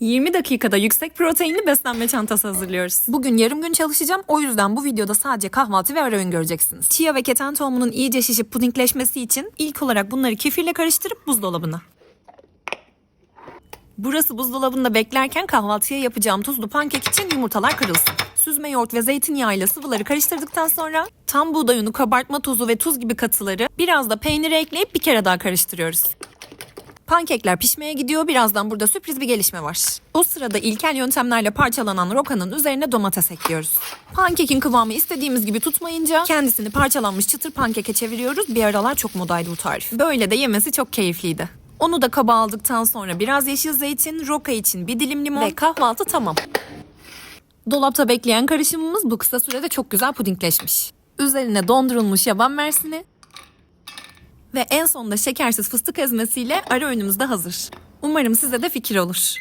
20 dakikada yüksek proteinli beslenme çantası hazırlıyoruz. Bugün yarım gün çalışacağım. O yüzden bu videoda sadece kahvaltı ve ara öğün göreceksiniz. Chia ve keten tohumunun iyice şişip pudingleşmesi için ilk olarak bunları kefirle karıştırıp buzdolabına. Burası buzdolabında beklerken kahvaltıya yapacağım tuzlu pankek için yumurtalar kırılsın. Süzme yoğurt ve zeytinyağı ile sıvıları karıştırdıktan sonra tam buğday unu, kabartma tozu ve tuz gibi katıları biraz da peyniri ekleyip bir kere daha karıştırıyoruz. Pankekler pişmeye gidiyor. Birazdan burada sürpriz bir gelişme var. O sırada ilkel yöntemlerle parçalanan rokanın üzerine domates ekliyoruz. Pankekin kıvamı istediğimiz gibi tutmayınca kendisini parçalanmış çıtır pankeke çeviriyoruz. Bir aralar çok modaydı bu tarif. Böyle de yemesi çok keyifliydi. Onu da kaba aldıktan sonra biraz yeşil zeytin, roka için bir dilim limon ve kahvaltı tamam. Dolapta bekleyen karışımımız bu kısa sürede çok güzel pudingleşmiş. Üzerine dondurulmuş yaban mersini, ve en sonunda şekersiz fıstık ezmesiyle ara öğünümüz de hazır. Umarım size de fikir olur.